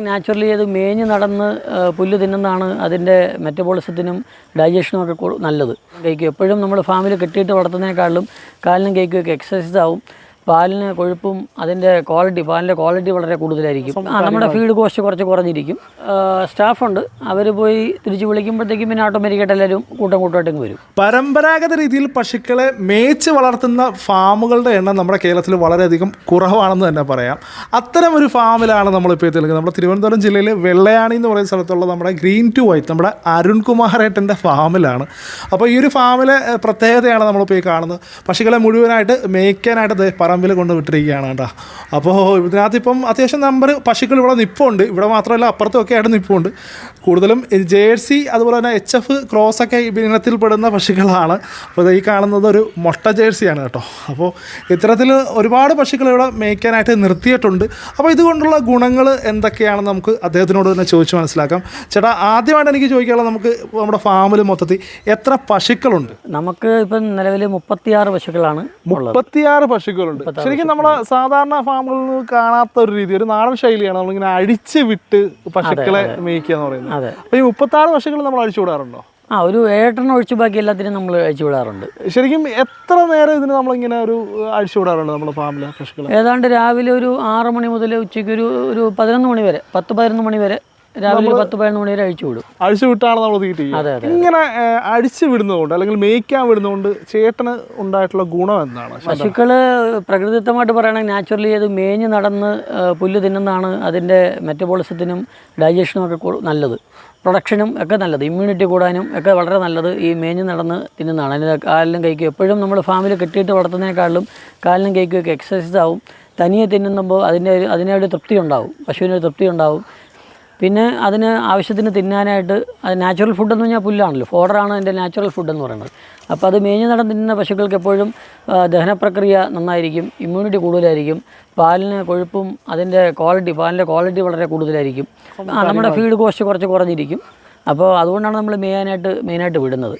Naturally അത് മേഞ്ഞ് നടന്ന് പുല്ല് തിന്നുന്നതാണ് അതിന്റെ മെറ്റബോളിസത്തിനും ഡൈജഷനും ഒക്കെ നല്ലത്. കേക്ക് എപ്പോഴും നമ്മൾ ഫാമിൽ കെട്ടിയിട്ട് വളർത്തുന്നതിനേക്കാളും കാലിനും കേക്കും ഒക്കെ എക്സസൈസ് ആവും. പാലിന് കൊഴുപ്പും അതിന്റെ ക്വാളിറ്റി പാലിന്റെ ക്വാളിറ്റി വളരെ കൂടുതലായിരിക്കും. ആ നമ്മുടെ ഫീഡ് കോസ്റ്റ് കുറച്ച് കുറഞ്ഞിരിക്കും. സ്റ്റാഫുണ്ട് അവർ പോയി തിരിച്ച് വിളിക്കുമ്പോഴത്തേക്കും പിന്നെ ഓട്ടോമാറ്റിക്കായിട്ട് എല്ലാവരും കൂട്ടം കൂട്ടമായിട്ടും വരും. പരമ്പരാഗത രീതിയിൽ പശുക്കളെ മേച്ച് വളർത്തുന്ന ഫാമുകളുടെ എണ്ണം നമ്മുടെ കേരളത്തിൽ വളരെയധികം കുറവാണെന്ന് തന്നെ പറയാം. അത്തരം ഒരു ഫാമിലാണ് നമ്മളിപ്പോൾ എത്തി നിൽക്കുന്നത് നമ്മുടെ തിരുവനന്തപുരം ജില്ലയിൽ വെള്ളയാണി എന്ന് പറയുന്ന സ്ഥലത്തുള്ള നമ്മുടെ ഗ്രീൻ ടു വൈറ്റ് നമ്മുടെ അരുൺകുമാറേട്ടന്റെ ഫാമിലാണ്. അപ്പോൾ ഈ ഒരു ഫാമിലെ പ്രത്യേകതയാണ് നമ്മളിപ്പോൾ ഈ കാണുന്നത്. പശുക്കളെ മുഴുവനായിട്ട് മേയ്ക്കാനായിട്ട് ദേ പറമ്പിൽ കൊണ്ട് വിട്ടിരിക്കുകയാണ് കേട്ടോ. അപ്പോൾ ഇതിനകത്ത് ഇപ്പം അത്യാവശ്യം നമ്പർ പശുക്കൾ ഇവിടെ നിപ്പുണ്ട്. ഇവിടെ മാത്രമല്ല അപ്പുറത്തും ഒക്കെ ആയിട്ട് നിൽപ്പുണ്ട് കൂടുതലും ജേഴ്സി അതുപോലെ തന്നെ എച്ച് എഫ് ക്രോസ് ഒക്കെ ഇനത്തിൽപ്പെടുന്ന പശുക്കളാണ്. അപ്പോൾ ഈ കാണുന്നത് ഒരു മൊട്ട ജേഴ്സിയാണ് കേട്ടോ. അപ്പോൾ ഇത്തരത്തിൽ ഒരുപാട് പശുക്കൾ ഇവിടെ മേയ്ക്കാനായിട്ട് നിർത്തിയിട്ടുണ്ട്. അപ്പോൾ ഇതുകൊണ്ടുള്ള ഗുണങ്ങൾ എന്തൊക്കെയാണെന്ന് നമുക്ക് അദ്ദേഹത്തിനോട് തന്നെ ചോദിച്ച് മനസ്സിലാക്കാം. ചേട്ടാ ആദ്യമായിട്ട് എനിക്ക് ചോദിക്കാനുള്ളത് നമുക്ക് നമ്മുടെ ഫാമിൽ മൊത്തത്തിൽ എത്ര പശുക്കളുണ്ട്? നമുക്ക് ഇപ്പം നിലവിൽ മുപ്പത്തിയാറ് പശുക്കളാണ് മുപ്പത്തിയാറ് പശുക്കളുണ്ട്. ശരിക്കും നമ്മളെ സാധാരണ ഫാമുകളിൽ നിന്ന് കാണാത്ത ഒരു രീതി ഒരു നാടൻ ശൈലിയാണ് നമ്മളിങ്ങനെ അഴിച്ച് വിട്ട് പശുക്കളെ മേയ്ക്കുക എന്ന് പറയുന്നത്. അപ്പൊ ഈ മുപ്പത്താറ് പശുക്കൾ നമ്മൾ അഴിച്ചു വിടാറുണ്ടോ? ആ ഒരു ഏഴെണ്ണം ഒഴിച്ച് ബാക്കി എല്ലാത്തിനും നമ്മൾ അഴിച്ചു വിടാറുണ്ട്. ശരിക്കും എത്ര നേരം ഇതിന് നമ്മളിങ്ങനെ ഒരു അഴിച്ചു വിടാറുണ്ട് നമ്മുടെ ഫാമിലെ പശുക്കളെ? ഏതാണ്ട് രാവിലെ ഒരു ആറ് മണി മുതൽ ഉച്ചയ്ക്ക് ഒരു ഒരു പതിനൊന്ന് മണി വരെ പത്ത് പതിനൊന്ന് മണി വരെ രാവിലെ പത്ത് പതിനൊന്ന് മണി വരെ അഴിച്ചു വിടും. അഴിച്ചു വിട്ടാണ് നമ്മൾ തീറ്റ ഇങ്ങനെ അഴിച്ചു വിടുന്നതുകൊണ്ട് അല്ലെങ്കിൽ മേയ്ക്കാൻ വിടുന്നതുകൊണ്ട് ചേട്ടന് ഉണ്ടായിട്ടുള്ള ഗുണം എന്താണ്? പശുക്കൾ പ്രകൃതിദത്തമായിട്ട് പറയുകയാണെങ്കിൽ നാച്ചുറലി അത് മേഞ്ഞ് നടന്ന് പുല്ല് തിന്നുന്നതാണ് അതിന്റെ മെറ്റബോളിസത്തിനും ഡൈജഷനും ഒക്കെ നല്ലത്. പ്രൊഡക്ഷനും ഒക്കെ നല്ലത്. ഇമ്മ്യൂണിറ്റി കൂടാനും ഒക്കെ വളരെ നല്ലത് ഈ മേഞ്ഞ് നടന്ന് തിന്നുന്നതാണ്. അതിന് കാലിനും കൈക്കും എപ്പോഴും നമ്മൾ ഫാമിൽ കെട്ടിയിട്ട് വളർത്തുന്നതിനേക്കാളും കാലിലും കൈക്കും ഒക്കെ എക്സസൈസ് ആവും. തനിയെ തിന്നുമ്പോൾ അതിന്റെ ഒരു അതിനൊരു തൃപ്തി ഉണ്ടാവും. പശുവിനൊരു തൃപ്തി ഉണ്ടാവും. പിന്നെ അതിന് ആവശ്യത്തിന് തിന്നാനായിട്ട് അത് നാച്ചുറൽ ഫുഡ് എന്ന് പറഞ്ഞാൽ പുല്ലാണല്ലോ. ഫോഡറാണ് അതിന്റെ നാച്ചുറൽ ഫുഡ് എന്ന് പറയുന്നത്. അപ്പോൾ അത് മേഞ്ഞ് നടന്ന് തിന്നുന്ന പശുക്കൾക്ക് എപ്പോഴും ദഹനപ്രക്രിയ നന്നായിരിക്കും ഇമ്മ്യൂണിറ്റി കൂടുതലായിരിക്കും പാലിന് കൊഴുപ്പും അതിന്റെ ക്വാളിറ്റി പാലിന്റെ ക്വാളിറ്റി വളരെ കൂടുതലായിരിക്കും. ആ നമ്മുടെ ഫീഡ് കോസ്റ്റ് കുറച്ച് കുറഞ്ഞിരിക്കും. അപ്പോൾ അതുകൊണ്ടാണ് നമ്മൾ മെയിനായിട്ട് മെയിനായിട്ട് വിടുന്നത്.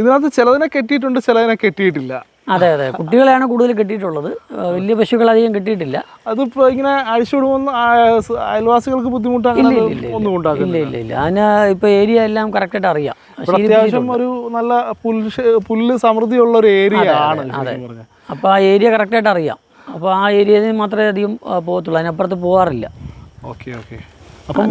ഇതിനകത്ത് ചിലതിനെ കെട്ടിയിട്ടുണ്ട് ചിലതിനെ കെട്ടിയിട്ടില്ല. അതെ അതെ. കുട്ടികളെയാണ് കൂടുതൽ കിട്ടിയിട്ടുള്ളത്. വലിയ പശുക്കൾ അധികം കിട്ടിയിട്ടില്ല. അതിപ്പോ ഇങ്ങനെ അഴിച്ചുവിടുമെന്ന് അയൽവാസികൾക്ക് ബുദ്ധിമുട്ട് ഇല്ല, ഇല്ല, ഇല്ല. അതിന് ഇപ്പൊ ഏരിയ എല്ലാം കറക്റ്റായിട്ട് അറിയാം. അത്യാവശ്യം ഒരു നല്ല പുല്ല് സമൃദ്ധി പുല്ല് സമൃദ്ധിയുള്ള ഒരു ഏരിയ ആണ് അതെ. അപ്പൊ ആ ഏരിയ കറക്റ്റായിട്ട് അറിയാം. അപ്പൊ ആ ഏരിയയിൽ മാത്രമേ അധികം പോകത്തുള്ളൂ. അതിനപ്പുറത്ത് പോകാറില്ല. Okay okay.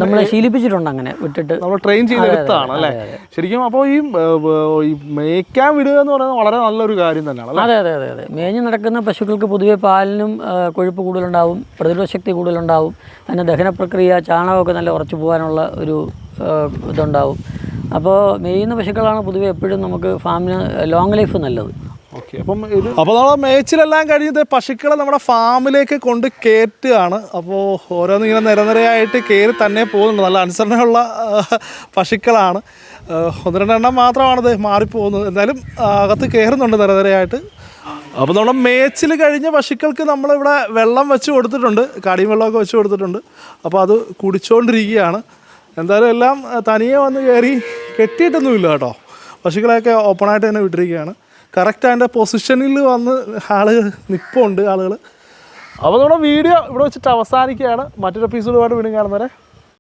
നമ്മൾ ശീലിപ്പിച്ചിട്ടുണ്ട് അങ്ങനെ വിട്ടിട്ട്. നമ്മൾ ട്രെയിൻ ചെയ്തെടുത്താണ് അല്ലേ? ശരിക്കും അപ്പോൾ ഈ മേയ്ക്കാൻ വിടുക എന്ന് പറയുന്നത് വളരെ നല്ലൊരു കാര്യം തന്നെയാണ് അതെ അതെ അതെ അതെ. മേഞ്ഞ് നടക്കുന്ന പശുക്കൾക്ക് പൊതുവെ പാലിനും കൊഴുപ്പ് കൂടുതലുണ്ടാവും പ്രതിരോധ ശക്തി കൂടുതലുണ്ടാവും അതിന്റെ ദഹന പ്രക്രിയ ചാണകമൊക്കെ നല്ല ഉറച്ചു പോകാനുള്ള ഒരു ഇതുണ്ടാവും. അപ്പോൾ മേയുന്ന പശുക്കളാണ് പൊതുവെ എപ്പോഴും നമുക്ക് ഫാമിന് ലോങ് ലൈഫ് നല്ലത്. ഓക്കെ. അപ്പം ഇത് അപ്പോൾ നമ്മൾ മേച്ചിലെല്ലാം കഴിഞ്ഞത് പശുക്കളെ നമ്മുടെ ഫാമിലേക്ക് കൊണ്ട് കയറ്റുകയാണ് അപ്പോൾ ഓരോന്നും ഇങ്ങനെ നിരനിരയായിട്ട് കയറി തന്നെ പോകുന്നുണ്ട്. നല്ല അനുസരണയുള്ള പശുക്കളാണ്. ഒന്ന് രണ്ടെണ്ണം മാത്രമാണത് മാറിപ്പോകുന്നത്. എന്തായാലും അകത്ത് കയറുന്നുണ്ട് നിരനിരയായിട്ട്. അപ്പോൾ നമ്മുടെ മേച്ചിൽ കഴിഞ്ഞ പശുക്കൾക്ക് നമ്മളിവിടെ വെള്ളം വെച്ച് കൊടുത്തിട്ടുണ്ട്. കടിയും വെള്ളമൊക്കെ വെച്ച് കൊടുത്തിട്ടുണ്ട്. അപ്പോൾ അത് കുടിച്ചുകൊണ്ടിരിക്കുകയാണ് എന്തായാലും എല്ലാം തനിയെ വന്ന് കയറി കെട്ടിയിട്ടൊന്നുമില്ല കേട്ടോ. പശുക്കളെയൊക്കെ ഓപ്പണായിട്ട് തന്നെ വിട്ടിരിക്കുകയാണ്. കറക്റ്റ് അതിന്റെ പൊസിഷനിൽ വന്ന് ആൾ നിൽപ്പുണ്ട് ആളുകൾ അപ്പോൾ നമ്മുടെ വീഡിയോ ഇവിടെ വെച്ചിട്ട് അവസാനിക്കുകയാണ്. മറ്റൊരു എപ്പിസോഡുമായിട്ട് വീണ്ടും കാണുന്നവരെ